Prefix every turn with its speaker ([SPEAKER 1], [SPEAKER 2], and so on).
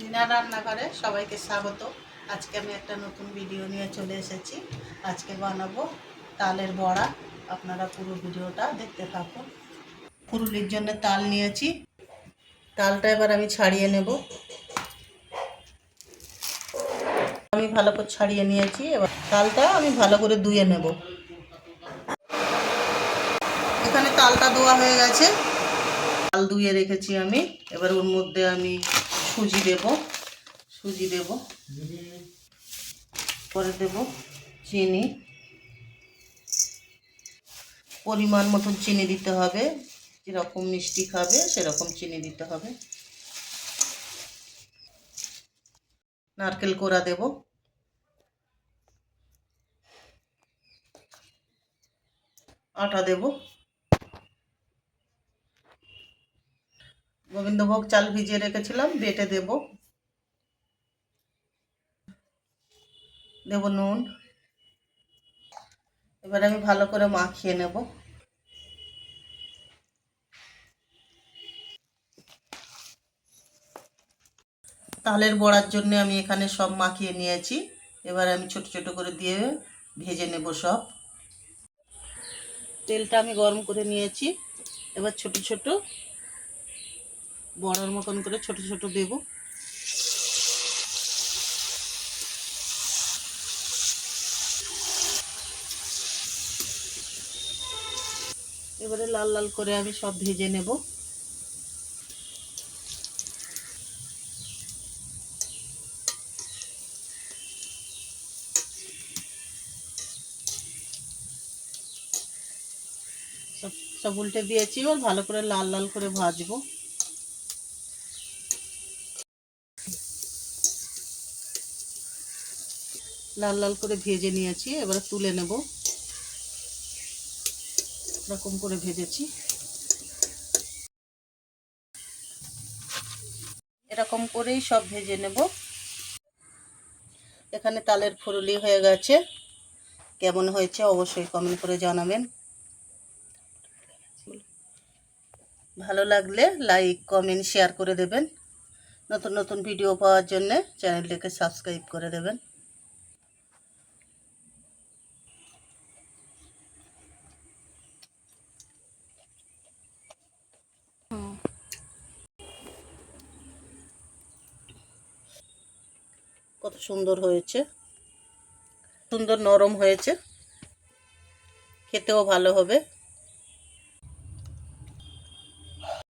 [SPEAKER 1] দিনার রান্নাঘরে সবাইকে স্বাগত। আজকে আমি একটা নতুন ভিডিও নিয়ে চলে এসেছি। আজকে বানাবো তালের বড়া। আপনারা পুরো ভিডিওটা দেখতে থাকুন। পুরুলির জন্য তাল নিয়েছি। তালটা এবার আমি ছাড়িয়ে নেব। আমি ভালো করে ছাড়িয়ে নিয়েছি। এবার তালটা আমি ভালো করে ধুয়ে নেব। এখানে তালটা ধোয়া হয়ে গেছে। তাল ধুয়ে রেখেছি আমি। এবার ওর মধ্যে আমি সুজি দেব সুজি দেব। পরে দেব চিনি। পরিমাণ মতন চিনি দিতে হবে যেরকম মিষ্টি খাবে সেরকম চিনি দিতে হবে। নারকেল কোড়া দেব। আটা দেব। গোবিন্দভোগ চাল ভিজিয়ে রেখেছিলাম, বেটে দেব। দেব নুন। এবার আমি ভালো করে মাখিয়ে নেব। তালের বড়ার জন্য আমি এখানে সব মাখিয়ে নিয়েছি। এবার আমি ছোট ছোট করে দিয়ে ভেজে নেব সব। তেলটা আমি গরম করে নিয়েছি। এবার ছোট ছোট বড়ার মতন করে ছোট ছোট দেব এবারে লাল লাল করে আমি সব ভেজে নেব। সব উল্টে দিয়েছি, এবার ভালো করে লাল লাল করে ভাজবো। লাল লাল করে ভেজে নিয়েছি, এবারে তুলে নেব। এরকম করে ভেজেছি। এরকম করেই সব ভেজে নেব। এখানে তালের ফুরুলি হয়ে গেছে। কেমন হয়েছে অবশ্যই কমেন্ট করে জানাবেন। ভালো লাগলে লাইক কমেন্ট শেয়ার করে দেবেন। নতুন নতুন ভিডিও পাওয়ার জন্য চ্যানেলটিকে সাবস্ক্রাইব করে দেবেন। কত সুন্দর হয়েছে। সুন্দর নরম হয়েছে। খেতেও ভালো হবে।